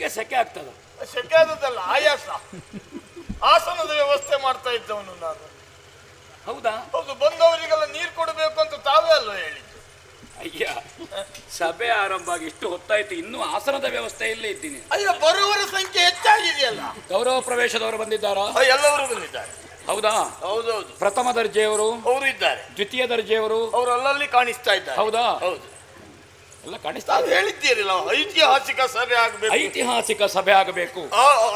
ಹೀಗೆ ಸೆಕೆ ಆಗ್ತದ. ಸೆಕೆ ಆದದಲ್ಲ ಆಯಾಸ. ಆಸನದ ವ್ಯವಸ್ಥೆ ಮಾಡ್ತಾ ಇದ್ದವನು ನಾನು. ಹೌದಾ? ಹೌದು ಬಂದವರಿಗೆಲ್ಲ ನೀರು ಕೊಡಬೇಕು ಅಂತ ತಾವೇ ಅಲ್ವ ಹೇಳಿದ್ದು? ಅಯ್ಯ ಸಭೆ ಆರಂಭ ಆಗಿ ಇಷ್ಟು ಹೊತ್ತಾಯ್ತು ಇನ್ನೂ ಆಸನದ ವ್ಯವಸ್ಥೆ ಇಲ್ಲೇ ಇದ್ದೀನಿ. ಅಯ್ಯೋ ಬರುವವರ ಸಂಖ್ಯೆ ಹೆಚ್ಚಾಗಿದೆಯಲ್ಲ? ಗೌರವ ಪ್ರವೇಶದವರು ಬಂದಿದ್ದಾರಾ? ಆ, ಎಲ್ಲರೂ ಬಂದಿದ್ದಾರೆ. ಹೌದಾ? ಹೌದೌದು. ಪ್ರಥಮ ದರ್ಜೆಯವರು? ಅವರು ಇದ್ದಾರೆ ದ್ವಿತೀಯ ದರ್ಜೆಯವರು? ಅವರು ಅಲ್ಲಲ್ಲಿ ಕಾಣಿಸ್ತಾ ಇದ್ದಾರೆ. ಹೌದಾ? ಹೌದು. ಎಲ್ಲ ಕಾಣಿಸ್ತಾ ಇದೆ. ಹೇಳಿದ್ದೀರಲ್ಲ ಐತಿಹಾಸಿಕ ಸಭೆ ಆಗಬೇಕು. ಐತಿಹಾಸಿಕ ಸಭೆ ಆಗಬೇಕು.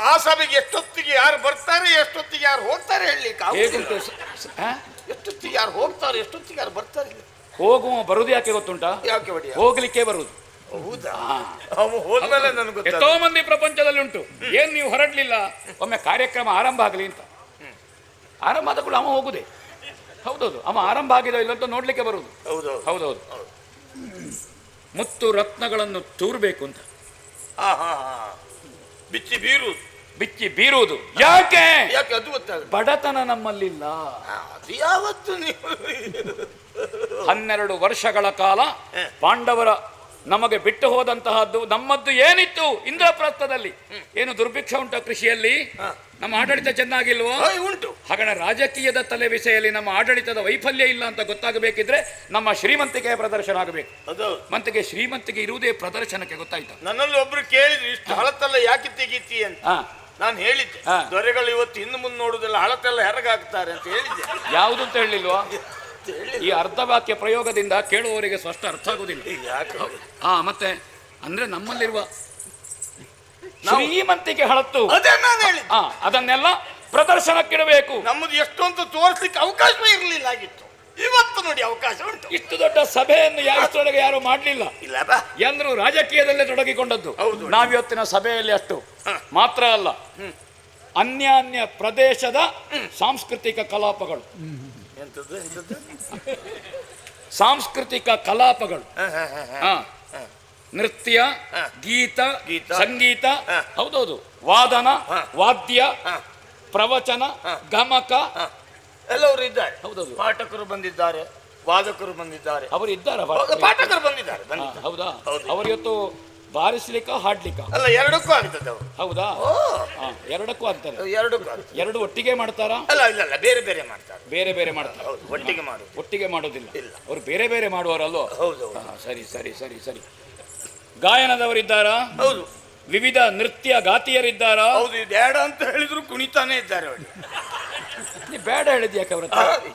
ಆ- ಸಭೆಗೆ ಎಷ್ಟೊತ್ತಿಗೆ ಯಾರು ಬರ್ತಾರೆ ಎಷ್ಟೊತ್ತಿಗೆ ಯಾರು ಹೋಗ್ತಾರೆ ಹೇಳಲಿಕ್ಕೆ ಹೇಗುಂಟು ಆಗುದಿಲ್ಲ. ಸ- ಸ- ಆ? ಎಷ್ಟೊತ್ತಿಗೆ ಯಾರು ಹೋಗ್ತಾರೆ ಎಷ್ಟೊತ್ತಿಗೆ ಯಾರು ಬರ್ತಾರೆ ಹೋಗುವ ಬರುದು ಯಾಕೆ ಗೊತ್ತುಂಟಾ? ಯಾಕೆ ಹೋಗ್ಲಿಕ್ಕೆ ಬರುದು ಹೌದಾ? ಅವ ಹೋದ್ಮೇಲೆ ನನಗೆ ಎಷ್ಟೋ ಗೊತ್ತಾಯ್ತು ಮಂದಿ ಪ್ರಪಂಚದಲ್ಲಿ ಉಂಟು. ಏನ್ ನೀವು ಹೊರಡ್ಲಿಲ್ಲ ಒಮ್ಮೆ ಕಾರ್ಯಕ್ರಮ ಆರಂಭ ಆಗಲಿ ಅಂತ. ಆರಂಭ ಆದ ಕೂಡ ಅವ ಹೋಗುದೆ? ಹೌದೌದು. ಅವ ಆರಂಭ ಆಗಿದೆ ಇಲ್ಲ ಅಂತ ನೋಡ್ಲಿಕ್ಕೆ ಬರುದು ಹೌದೌದು. ಹೌದೌದು. ಮುತ್ತು ರತ್ನಗಳನ್ನು ತೂರ್ಬೇಕು ಅಂತ. ಆ, ಹಾ ಹಾ. ಬಿಚ್ಚಿ ಬೀರುದು ಬಿಚ್ಚಿ ಬೀರುವುದು. ಯಾಕೆ? ಯಾಕೆ ಅದು ಬಡತನ ನಮ್ಮಲ್ಲಿಲ್ಲ. ಅದು ಯಾವತ್ತು ನೀವು ಹನ್ನೆರಡು ವರ್ಷಗಳ ಕಾಲ ಪಾಂಡವರ ನಮಗೆ ಬಿಟ್ಟು ಹೋದಂತಹದ್ದು ನಮ್ಮದ್ದು ಏನಿತ್ತು ಇಂದ್ರಪ್ರಸ್ಥದಲ್ಲಿ? ಏನು ದುರ್ಭಿಕ್ಷ ಉಂಟು ಕೃಷಿಯಲ್ಲಿ. ನಮ್ಮ ಆಡಳಿತ ಚೆನ್ನಾಗಿಲ್ವೋ? ಉಂಟು. ಹಾಗಣ ರಾಜಕೀಯದ ತಲೆ ವಿಷಯಲ್ಲಿ ನಮ್ಮ ಆಡಳಿತದ ವೈಫಲ್ಯ ಇಲ್ಲ ಅಂತ ಗೊತ್ತಾಗಬೇಕಿದ್ರೆ ನಮ್ಮ ಶ್ರೀಮಂತಿಕೆ ಪ್ರದರ್ಶನ ಆಗಬೇಕು. ಅದು ಮಂತಿಗೆ ಶ್ರೀಮಂತಿಗೆ ಇರುವುದೇ ಪ್ರದರ್ಶನಕ್ಕೆ ಗೊತ್ತಾಯ್ತು. ನನ್ನಲ್ಲಿ ಒಬ್ರು ಕೇಳಿದ್ರು ಇಷ್ಟು ಹಳತಲ್ಲ ಯಾಕೆ ತೆಗೀತಿ ಅಂತ? ನಾನು ಹೇಳಿದ್ದೆ. ದೊರೆಗಳು ಇವತ್ತು ಇನ್ನು ಮುಂದೆ ನೋಡುವುದಿಲ್ಲ ಹಳತೆಲ್ಲ ಹೆರಗಾಗ್ತಾರೆ ಅಂತ ಹೇಳಿದ್ದೆ. ಯಾವುದು ಅಂತ ಹೇಳಿಲ್ವಾ. ಈ ಅರ್ಧವಾಕ್ಯ ಪ್ರಯೋಗದಿಂದ ಕೇಳುವವರಿಗೆ ಸ್ಪಷ್ಟ ಅರ್ಥ ಯಾಕೆ? ಹಾ ಮತ್ತೆ ಅಂದ್ರೆ ನಮ್ಮಲ್ಲಿರುವ ಶ್ರೀಮಂತಿಕೆ ಹಳತ್ತು. ಹಾ ಅದನ್ನೆಲ್ಲ ಪ್ರದರ್ಶನಕ್ಕಿಡಬೇಕು. ನಮ್ಮದು ಎಷ್ಟೊಂದು ಅಂತ ತೋರಿಸ್ಲಿಕ್ಕೆ ಅವಕಾಶವೇ ಇರಲಿಲ್ಲ ಆಗಿತ್ತು. ಇವತ್ತು ನೋಡಿ ಅವಕಾಶ ಉಂಟು. ಇಷ್ಟು ದೊಡ್ಡ ಸಭೆಯನ್ನು ಯಾರೊಳಗೆ ಯಾರು ಮಾಡಲಿಲ್ಲ. ಇಲ್ಲ ಎಲ್ಲರೂ ರಾಜಕೀಯದಲ್ಲೇ ತೊಡಗಿಕೊಂಡದ್ದು. ಹೌದು. ನಾವಿವತ್ತಿನ ಸಭೆಯಲ್ಲಿ ಅಷ್ಟು. ಮಾತ್ರ ಅಲ್ಲ. ಅನ್ಯಾನ್ಯ ಪ್ರದೇಶದ ಸಾಂಸ್ಕೃತಿಕ ಕಲಾಪಗಳು. ಸಾಂಸ್ಕೃತಿಕ ಕಲಾಪಗಳು. ಹಾ. ನೃತ್ಯ. ಗೀತ ಗೀತ. ಸಂಗೀತ. ಹೌದೌದು. ವಾದನ ವಾದ್ಯ ಪ್ರವಚನ ಗಮಕ. ಎಲ್ಲವರು ಇದ್ದಾರೆ. ಹೌದೌದು. ಪಾಠಕರು ಬಂದಿದ್ದಾರೆ ವಾದಕರು ಬಂದಿದ್ದಾರೆ. ಅವರು ಇದ್ದಾರೆ ಪಾಠಕರು ಬಂದಿದ್ದಾರೆ ಹೌದಾ? ಹೌದು. ಬಾರಿಸ್ಲಿಕ್ಕ ಹಾಡ್ಲಿಕ್ಕ. ಅಲ್ಲ ಎರಡಕ್ಕೂ ಆಗ್ತದೆ ಅವರು. ಹೌದಾ? ಓಹ್ ಹ, ಎರಡಕ್ಕೂ ಅಂತಾರೆ ಎರಡಕ್ಕೂ ಆಗ್ತದೆ. ಎರಡು ಒಟ್ಟಿಗೆ ಮಾಡ್ತಾರಾ? ಅಲ್ಲ ಇಲ್ಲ ಅಲ್ಲ ಬೇರೆ ಬೇರೆ ಮಾಡ್ತಾರೆ. ಬೇರೆ ಬೇರೆ ಮಾಡ್ತಾರೆ. ಹೌದು ಒಟ್ಟಿಗೆ ಮಾಡುದು. ಒಟ್ಟಿಗೆ ಮಾಡೋದಿಲ್ಲ. ಇಲ್ಲ. ಅವರು ಬೇರೆ ಬೇರೆ ಮಾಡುವರಲ್ಲೋ ಹೌದು ಹೌದು. ಹಾ, ಸರಿ ಸರಿ ಸರಿ ಸರಿ. ಗಾಯನದವರಿದ್ದಾರಾ? ಹೌದು. ವಿವಿಧ ನೃತ್ಯ ಗಾತಿಯರಿದ್ದಾರಾ? ಹೌದು ಇದು ಬೇಡ ಅಂತ ಹೇಳಿದ್ರು ಕುಣಿತಾನೆ ಇದ್ದಾರೆ ಅವರು. ನೀ ಬೇಡ ಹೇಳಿದ್ ಯಾಕೆ ಅವ್ರ?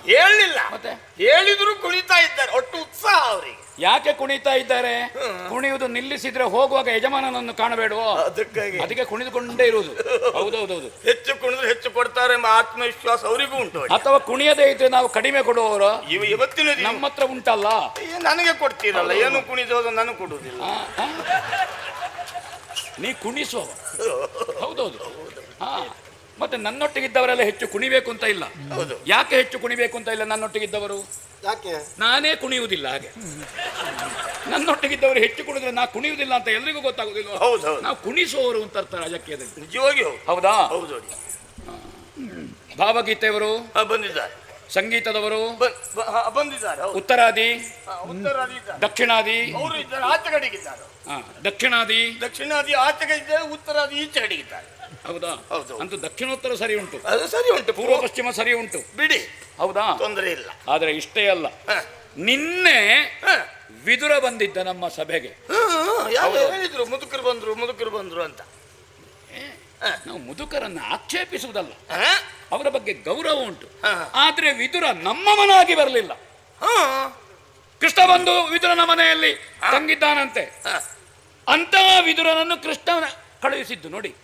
ಹೇಳಲಿಲ್ಲ ಮತ್ತೆ? ಹೇಳಿದ್ರು ಕುಣಿತಾ ಇದ್ದಾರೆ. ಒಟ್ಟು ಉತ್ಸಾಹ ಅವರಿಗೆ. ಯಾಕೆ ಕುಣಿತಾ ಇದ್ದಾರೆ? ಕುಣಿಯುವುದು ನಿಲ್ಲಿಸಿದ್ರೆ ಹೋಗುವಾಗ ಯಜಮಾನನನ್ನು ಕಾಣಬೇಡ ಅದಕ್ಕಾಗಿ. ಅದಕ್ಕೆ ಕುಣಿದುಕೊಂಡೇ ಇರುವುದು. ಹೌದೌದೌದು. ಹೆಚ್ಚು ಕುಣಿದ್ರೆ ಹೆಚ್ಚು ಕೊಡ್ತಾರೆ ಎಂಬ ಆತ್ಮವಿಶ್ವಾಸ ಅವರಿಗೂ ಉಂಟು ಅಥವಾ ಕುಣಿಯದೇ ಇದ್ರೆ ನಾವು ಕಡಿಮೆ ಕೊಡುವವರು? ಇವ ಇವತ್ತಿನ ದಿನ ನಮ್ಮ ಹತ್ರ ಉಂಟಲ್ಲ. ಏ, ನನಗೆ ಕೊಡ್ತೀರಲ್ಲ. ಏನು ಕುಣಿದೋದು ನಾನು ಕೊಡುವುದಿಲ್ಲ. ಆ, ಆ? ನೀ ಕುಣಿಸುವ ಹೌದೌದು. ಹಾ. ಮತ್ತೆ ನನ್ನೊಟ್ಟಿಗಿದ್ದವರೆಲ್ಲ ಹೆಚ್ಚು ಕುಣಿಬೇಕು ಅಂತ ಇಲ್ಲ. ಹೌದು. ಯಾಕೆ ಹೆಚ್ಚು ಕುಣಿಬೇಕು ಅಂತ ಇಲ್ಲ ನನ್ನೊಟ್ಟಿಗಿದ್ದವರು? ಯಾಕೆ? ನಾನೇ ಕುಣಿಯುವುದಿಲ್ಲ ಹಾಗೆ. ನನ್ನೊಟ್ಟಿಗಿದ್ದವರು ಹೆಚ್ಚು ಕುಣಿದ್ರೆ ನಾ ಕುಣಿಯುವುದಿಲ್ಲ ಅಂತ ಎಲ್ರಿಗೂ ಗೊತ್ತಾಗುದಿಲ್ಲ ಹೌದು ಹೌದು. ನಾವು ಕುಣಿಸುವವರು ಅಂತ ಅರ್ಥ ರಾಜಕೀಯದಲ್ಲಿ. ನಿಜವಾಗಿ ಹೌದು. ಹೌದಾ? ಹೌದು ನೋಡಿ ಭಾವಗೀತೆಯವರು? ಬಂದಿದ್ದಾರೆ. ಸಂಗೀತದವರು? ಬ- ಬ- ಹಾ, ಬಂದಿದ್ದಾರೆ ಹೌದು. ಉತ್ತರಾದಿ? ಉತ್ತರಾದಿ ಇದ್ದಾರೆ. ದಕ್ಷಿಣಾದಿ? ಅವರು ಇದ್ದಾರೆ ಆಚೆ ಕಡೆಗಿದ್ದಾರೆ ದಕ್ಷಿಣಾದಿ? ದಕ್ಷಿಣಾದಿ ಇದ್ದಾರೆ ಉತ್ತರಾದಿ ಈಚೆ ಕಡೆಗಿದ್ದಾರೆ ಹೌದಾ? ಹೌದು. ಅಂತೂ ದಕ್ಷಿಣೋತ್ತರ ಸರಿ ಉಂಟು. ಅದು ಸರಿ ಉಂಟು. ಪೂರ್ವ ಪಶ್ಚಿಮ ಸರಿ ಉಂಟು. ಬಿಡಿ. ಹೌದಾ? ತೊಂದರೆ ಇಲ್ಲ. ಆದರೆ ಇಷ್ಟೇ ಅಲ್ಲ. ನಿನ್ನೆ. ವಿದುರ ಬಂದಿದ್ದ ನಮ್ಮ ಸಭೆಗೆ. ಯಾರು ಹೇಳಿದ್ರು? ಮುದುಕರು ಬಂದ್ರು ಮುದುಕರು ಬಂದ್ರು ಅಂತ. ನಾವು ಮುದುಕರನ್ನು ಆಕ್ಷೇಪಿಸುವುದಲ್ಲ. ಅವರ ಬಗ್ಗೆ ಗೌರವ ಉಂಟು. ಆದ್ರೆ ವಿದುರ ನಮ್ಮವನಾಗಿ ಬರಲಿಲ್ಲ. ಹ, ಕೃಷ್ಣ ಬಂದು ವಿದುರನ ಮನೆಯಲ್ಲಿ ತಂಗಿದ್ದಾನಂತೆ. ಅಂತಹ ವಿದುರನನ್ನು ಕೃಷ್ಣ ಕಳುಹಿಸಿದ್ದು ನೋಡಿ.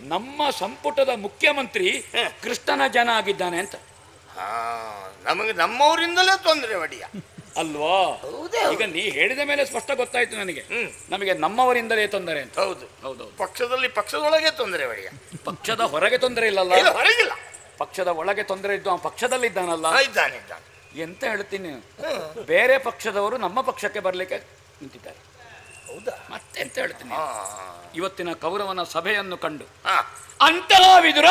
ನಮ್ಮ ಸಂಪುಟದ ಮುಖ್ಯಮಂತ್ರಿ. ಕೃಷ್ಣನ ಜನ ಆಗಿದ್ದಾನೆ ಅಂತ. ಹಾ, ನಮಗೆ ನಮ್ಮವರಿಂದಲೇ ತೊಂದರೆ ಒಡಿಯ. ಅಲ್ವಾ? ಹೌದೇ ಈಗ ನೀ ಹೇಳಿದ ಮೇಲೆ ಸ್ಪಷ್ಟ ಗೊತ್ತಾಯ್ತು ನನಗೆ. ನಮಗೆ ನಮ್ಮವರಿಂದಲೇ ತೊಂದರೆ ಅಂತ. ಹೌದು. ಹೌದು ಪಕ್ಷದಲ್ಲಿ ಪಕ್ಷದೊಳಗೆ ತೊಂದರೆ ಒಡಿಯ. ಪಕ್ಷದ ಹೊರಗೆ ತೊಂದರೆ ಇಲ್ಲಲ್ಲ? ಇಲ್ಲ ಹೊರಗಿಲ್ಲ. ಪಕ್ಷದ ಒಳಗೆ ತೊಂದರೆ ಇದ್ದು ಆ ಪಕ್ಷದಲ್ಲಿದ್ದಾನಲ್ಲ? ಇದ್ದಾನಲ್ಲ ಇದ್ದಾನೆ ಇದ್ದಾನೆ. ಎಂತ ಹೇಳ್ತೀನಿ ಬೇರೆ ಪಕ್ಷದವರು ನಮ್ಮ ಪಕ್ಷಕ್ಕೆ ಬರಲಿಕ್ಕೆ ನಿಂತಿದ್ದಾರೆ. ಹೌದಾ? ಮತ್ತೆ ಎಂತ ಹೇಳ್ತೀನಿ ಇವತ್ತಿನ ಕೌರವನ ಸಭೆಯನ್ನು ಕಂಡು ಆ ಅಂತಹ ವಿದುರ.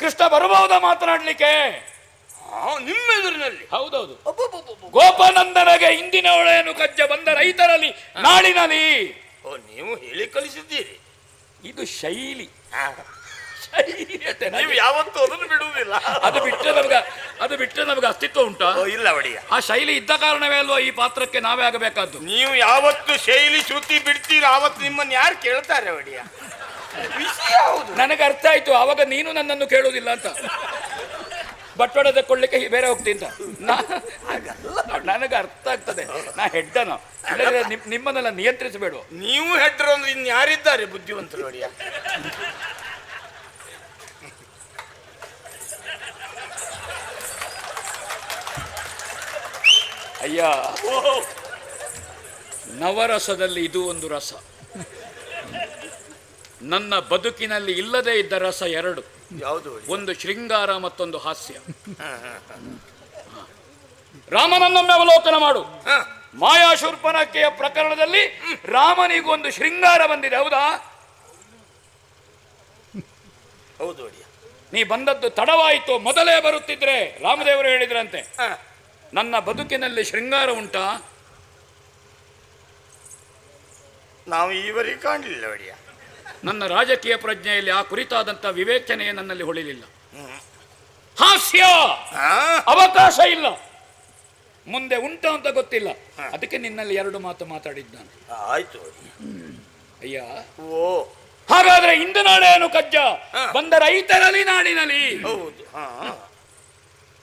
ಕೃಷ್ಣ ಬರಬಹುದಾ ಮಾತನಾಡ್ಲಿಕ್ಕೆ? ನಿಮ್ಮ ಎದುರಿನಲ್ಲಿ ಹೌದೌದು. ಗೋಪಾನಂದನಗೆ ಇಂದಿನ ಒಳೆಯನ್ನು ಕಜ್ಜ ಬಂದ ರೈತರಲ್ಲಿ ನಾಡಿನಲ್ಲಿ ಓ ನೀವು ಹೇಳಿ ಕಲಿಸಿದ್ದೀರಿ ಇದು ಶೈಲಿ. ಶೈಲಿ ಅಂತ ನೀವು ಯಾವತ್ತೂ ಅದನ್ನು ಬಿಡುವುದಿಲ್ಲ. ಅದು ಬಿಟ್ಟರೆ ನಮ್ಗೆ ಅದು ಬಿಟ್ಟರೆ ನಮಗೆ ಅಸ್ತಿತ್ವ ಉಂಟಾ? ಓ, ಇಲ್ಲ ಒಡೆಯ. ಆ ಶೈಲಿ ಇದ್ದ ಕಾರಣವೇ ಅಲ್ವಾ ಈ ಪಾತ್ರಕ್ಕೆ ನಾವೇ ಆಗಬೇಕಾದ್ದು? ನೀವು ಯಾವತ್ತು ಶೈಲಿ ಶ್ರುತಿ ಬಿಡ್ತೀರೋ ಆವತ್ತು ನಿಮ್ಮನ್ನು ಯಾರು ಕೇಳ್ತಾರೆ ಒಡೆಯ? ವಿಷಯ ಹೌದು. ನನಗೆ ಅರ್ಥ ಆಯ್ತು ಆವಾಗ ನೀನು ನನ್ನನ್ನು ಕೇಳುವುದಿಲ್ಲ ಅಂತ. ಬಟ್ಟೊಡೆ ತಕೊಳ್ಳಿಕ್ಕೆ ಬೇರೆ ಹೋಗ್ತೀನಿ ಅಂತ. ನಾ- ನನಗೆ ಅರ್ಥ ಆಗ್ತದೆ. ನಾ ಹೆಡ್ಡನ. ನಿಮ್ಮನ್ನೆಲ್ಲ ನಿಯಂತ್ರಿಸಬೇಡ. ನೀವು ಹೆಡ್ರು ಅಂದ್ರೆ ಇನ್ ಯಾರಿದ್ದಾರೆ ಬುದ್ಧಿವಂತರು ಒಡೆಯ? ಅಯ್ಯ. ನವರಸದಲ್ಲಿ ಇದು ಒಂದು ರಸ. ನನ್ನ ಬದುಕಿನಲ್ಲಿ ಇಲ್ಲದೆ ಇದ್ದ ರಸ ಎರಡು. ಯಾವುದು? ಒಂದು ಶೃಂಗಾರ ಮತ್ತೊಂದು ಹಾಸ್ಯ. ರಾಮನನ್ನೊಮ್ಮೆ ಅವಲೋಕನ ಮಾಡು. ಹ, ಮಾಯಾಶೂರ್ಪನಕೆಯ ಪ್ರಕರಣದಲ್ಲಿ ರಾಮನಿಗೊಂದು ಶೃಂಗಾರ ಬಂದಿದೆ ಹೌದಾ? ಹೌದು ನೀ ಬಂದದ್ದು ತಡವಾಯಿತು ಮೊದಲೇ ಬರುತ್ತಿದ್ರೆ ರಾಮದೇವರು ಹೇಳಿದ್ರಂತೆ. ನನ್ನ ಬದುಕಿನಲ್ಲಿ ಶೃಂಗಾರ ಉಂಟಾ? ನಾವು ಈವರೆಗೆ ಕಾಣಲಿಲ್ಲ ಒಡೆಯ. ನನ್ನ ರಾಜಕೀಯ ಪ್ರಜ್ಞೆಯಲ್ಲಿ ಆ ಕುರಿತಾದಂಥ ವಿವೇಚನೆಯೇ ನನ್ನಲ್ಲಿ ಹೊಳಿಲಿಲ್ಲ. ಹಾಸ್ಯ! ಅವಕಾಶ ಇಲ್ಲ. ಮುಂದೆ ಉಂಟ ಅಂತ ಗೊತ್ತಿಲ್ಲ. ಅದಕ್ಕೆ ನಿನ್ನಲ್ಲಿ ಎರಡು ಮಾತು ಮಾತಾಡಿದ್ದಾನೆ ಆಯ್ತು ಅಯ್ಯ. ಓ. ಹಾಗಾದ್ರೆ ಇಂದು ನಾಳೆ ಏನು ಕಜ್ಜ ಬಂದ ರೈತರಲ್ಲಿ ನಾಡಿನಲ್ಲಿ. ಹೌದು.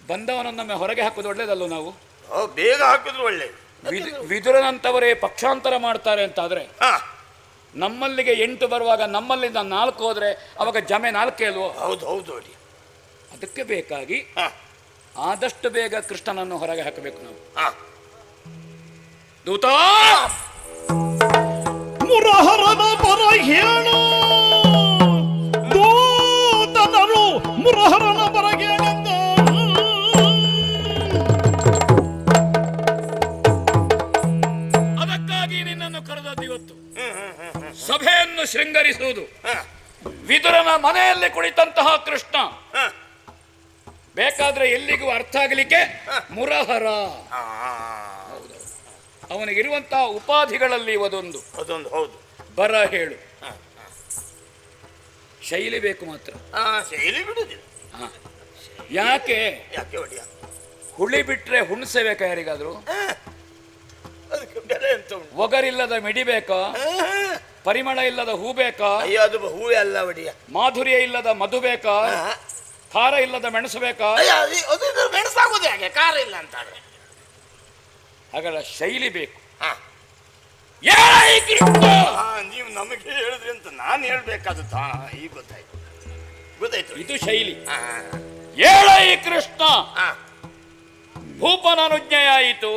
ಬಂದವನನ್ನೊಮ್ಮೆ ಹೊರಗೆ ಹಾಕೋದು ಒಳ್ಳೇದಲ್ಲ ನಾವು? ಓ, ಬೇಗ ಹಾಕಿದ್ರು ಒಳ್ಳೆ ವಿದ್- ವಿದುರನಂತವರೇ ಪಕ್ಷಾಂತರ ಮಾಡ್ತಾರೆ ಅಂತಾದ್ರೆ ಹಾ. ನಮ್ಮಲ್ಲಿಗೆ ಎಂಟು ಬರುವಾಗ ನಮ್ಮಲ್ಲಿಂದ ನಾಲ್ಕು ಹೋದ್ರೆ ಅವಾಗ ಜಮೆ ನಾಲ್ಕೇ ಅಲ್ವೋ? ಹೌದು ಹೌದು ಅದಕ್ಕೆ ಬೇಕಾಗಿ ಹಾ. ಆದಷ್ಟು ಬೇಗ ಕೃಷ್ಣನನ್ನು ಹೊರಗೆ ಹಾಕಬೇಕು ನಾವು. ಹಾ. ದೂತ! ಮುರಹರದ ಪರ ಹೇಳು ಶೃಂಗರಿಸುವುದು. ಹಾ ವಿದುರನ ಮನೆಯಲ್ಲಿ ಕುಳಿತಂತಹ ಕೃಷ್ಣ. ಬೇಕಾದ್ರೆ ಎಲ್ಲಿಗೂ ಅರ್ಥ ಆಗಲಿಕ್ಕೆ ಮುರಹರ. ಅವನಿಗಿರುವಂತಹ ಉಪಾಧಿಗಳಲ್ಲಿ ಒಂದೊಂದು ಅದೊಂದು ಹೌದು. ಬರ ಹೇಳು. ಶೈಲಿ ಬೇಕು ಮಾತ್ರ. ಶೈಲಿ ಬಿಡುದಿಲ್ಲ ಯಾಕೆ? ಹುಳಿ ಬಿಟ್ರೆ ಹುಣಸೆ ಬೇಕಾ ಯಾರಿಗಾದ್ರು? ಒಗರಿಲ್ಲದ ಮಿಡಿ ಬೇಕಾ? ಹಾ, ಹಾ. ಪರಿಮಳ ಇಲ್ಲದ ಹೂ ಬೇಕಾ? ಅಯ್ಯೋ ಅದು ಹೂವೇ ಅಲ್ಲ ಒಡಿಯ. ಮಾಧುರ್ಯ ಇಲ್ಲದ ಮಧು ಬೇಕಾ. ಖಾರ ಇಲ್ಲದ ಮೆಣಸು ಬೇಕಾ? ಅಯ್ಯೋ ಅದು- ಅದು ಇದು ಮೆಣಸಾಗೋದು ಯಾಕೆ ಖಾರ ಇಲ್ಲ ಅಂತಾರೆ ಹಾಗಲ್ಲ ಶೈಲಿ ಬೇಕು. ಹಾ. ಏಯ್ ಕೃಷ್ಣ! ಹಾ ನೀವು ನಮಗೆ ಹೇಳಿದ್ರಿ ಅಂತ ನಾನು ಹೇಳ್ಬೇಕಾದದ್ದು ಹಾ ಈಗ ಗೊತ್ತಾಯ್ತು. ಗೊತ್ತಾಯ್ತು. ಇದು ಶೈಲಿ. ಹಾ. ಏಳೈ ಕೃಷ್ಣ! ಹಾ. ಭೂಪನ ಅನುಜ್ಞೆಯಾಯಿತು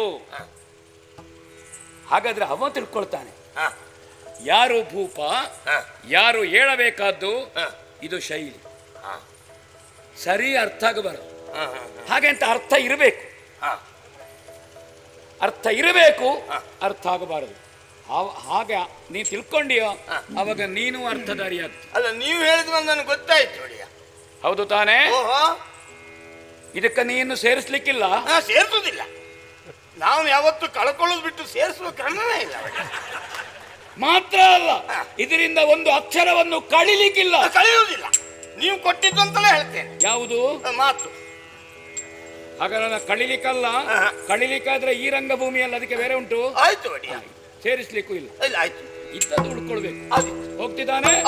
ಹಾಗಾದ್ರೆ ಅವ ತಿಳ್ಕೊಳ್ತಾನೆ. ಹಾ. ಯಾರು ಭೂಪ ಯಾರು ಹೇಳಬೇಕಾದ್ದು ಇದು ಶೈಲಿ. ಸರಿ ಅರ್ಥ ಆಗಬಾರದು ಹಾಗೆ ಅಂತ ಅರ್ಥ ಇರಬೇಕು. ಅರ್ಥ ಇರಬೇಕು. ಅರ್ಥ ಆಗಬಾರದು. ಹಾಗೆ ನೀ ತಿಳ್ಕೊಂಡಿಯೋ ಅವಾಗ ನೀನು ಅರ್ಥಧಾರಿ ಅಲ್ಲ ನೀವು ಹೇಳಿದ ನನಗೆ ಗೊತ್ತಾಯ್ತು ನೋಡಿ ಹೌದು ತಾನೇ? ಇದಕ್ಕೆ ನೀನು ಸೇರಿಸ್ಲಿಕ್ಕಿಲ್ಲ? ಸೇರ್ಸೋದಿಲ್ಲ. ನಾವು ಯಾವತ್ತು ಕಳ್ಕೊಳ್ಳೋದು ಬಿಟ್ಟು ಸೇರಿಸುವ ಕ್ರಮವೇ ಇಲ್ಲ. ಮಾತ್ರ ಅಲ್ಲ ಇದರಿಂದ ಒಂದು ಅಕ್ಷರವನ್ನು ಕಳಿಲಿಕ್ಕಿಲ್ಲ. ಕಳಿಯುವುದಿಲ್ಲ. ನೀವು ಕೊಟ್ಟಿದ್ದು ಅಂತಲೇ ಹೇಳ್ತೇನೆ. ಯಾವುದು? ಮಾತು. ಆಗ ಕಳಿಲಿಕ್ಕಲ್ಲ. ಕಳಿಲಿಕ್ಕಾದ್ರೆ ಈ ರಂಗಭೂಮಿಯಲ್ಲಿ ಅದಕ್ಕೆ ಬೇರೆ ಉಂಟು? ಆಯ್ತು ಅಡಿಯ ಸೇರಿಸ್ಲಿಕ್ಕೂ ಇಲ್ಲ. ಇಲ್ಲ ಆಯ್ತು. ಇದ್ದದ್ದು ಉಳ್ಕೊಳ್ಬೇಕು. ಹೋಗ್ತಿದ್ದಾನೆ.